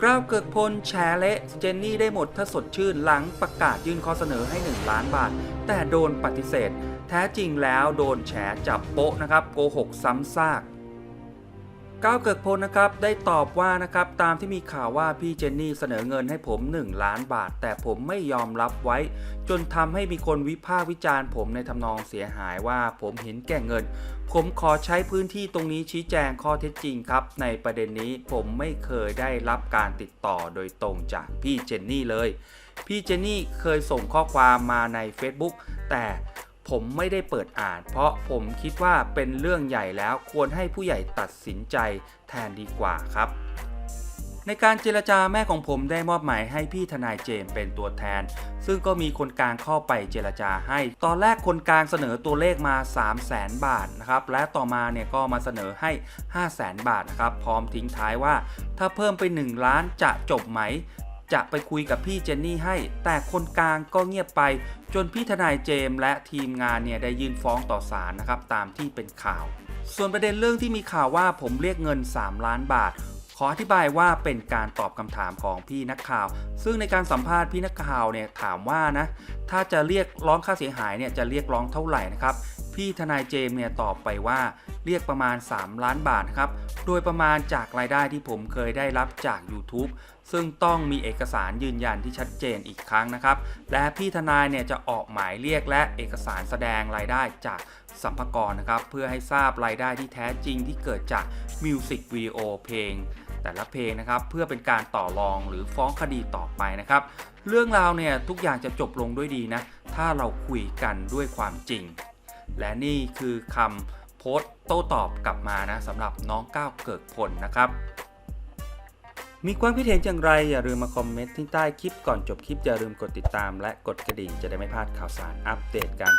กล้าวเกิกพลแฉเละเจนนี่ได้หมดถ้าสดชื่นหลังประกาศยื่นข้อเสนอให้ 1 ล้านบาท แต่โดนปฏิเสธ แท้จริงแล้วโดนแฉจับโป๊ะนะครับ โกหกซ้ำซาก ก้าวเกิกพลนะครับได้ตอบว่านะครับตามที่มีข่าวว่าพี่เจนนี่เสนอเงินให้ผม 1 ล้านบาท แต่ผมไม่ยอมรับไว้ จนทำให้มีคนวิพากษ์วิจารณ์ผมในทำนองเสียหายว่าผมเห็นแก่เงิน ผมขอใช้พื้นที่ตรงนี้ชี้แจงข้อเท็จจริงครับ ในประเด็นนี้ผมไม่เคยได้รับการติดต่อโดยตรงจากพี่เจนนี่เลย พี่เจนนี่เคยส่งข้อความมาใน Facebook แต่ ผมไม่ได้เปิดอ่าน เพราะผมคิดว่าเป็นเรื่องใหญ่แล้วควรให้ผู้ใหญ่ตัดสินใจแทนดีกว่าครับ ในการเจรจาแม่ของผมได้มอบหมายให้พี่ทนายเจมเป็นตัวแทน ซึ่งก็มีคนกลางเข้าไปเจรจาให้ ตอนแรกคนกลางเสนอตัวเลขมา 3 0 0แสนบาทนะครับ และต่อมาเนี่ยก็มาเสนอให้ 5 0 0แสนบาทนะครับ พร้อมทิ้งท้ายว่า ถ้าเพิ่มไป 1 ล้านจะจบไหม จะไปคุยกับพี่เจนนี่ให้ แต่คนกลางก็เงียบไป จนพี่ทนายเจมส์และทีมงานเนี่ยได้ยื่นฟ้องต่อศาลนะครับตามที่เป็นข่าว ส่วนประเด็นเรื่องที่มีข่าวว่าผมเรียกเงิน 3 ล้านบาทขออธิบายว่าเป็นการตอบคำถามของพี่นักข่าว ซึ่งในการสัมภาษณ์พี่นักข่าวเนี่ยถามว่านะ ถ้าจะเรียกร้องค่าเสียหายเนี่ยจะเรียกร้องเท่าไหร่นะครับ พี่ทนายเจมเนี่ยตอบไปว่าเรียกประมาณ 3 ล้านบาทครับ โดยประมาณจากรายได้ที่ผมเคยได้รับจาก YouTube ซึ่งต้องมีเอกสารยืนยันที่ชัดเจนอีกครั้งนะครับ และพี่ทนายเนี่ยจะออกหมายเรียกและเอกสารแสดงรายได้จากสัมภากรนะครับ เพื่อให้ทราบรายได้ที่แท้จริงที่เกิดจากมิวสิกวิดีโอเพลงแต่ละเพลงนะครับเพื่อเป็นการต่อรองหรือฟ้องคดีต่อไปนะครับ เรื่องราวเนี่ยทุกอย่างจะจบลงด้วยดีนะ ถ้าเราคุยกันด้วยความจริง และนี่คือคำโพสต์โต้ตอบกลับมานะสำหรับน้องก้าวเกิกผลนะครับ มีความคิดเห็นอย่างไร อย่าลืมมาคอมเมนต์ที่ใต้คลิปก่อนจบคลิปอย่าลืมกดติดตาม และกดกระดิ่งจะได้ไม่พลาดข่าวสารอัปเดตกัน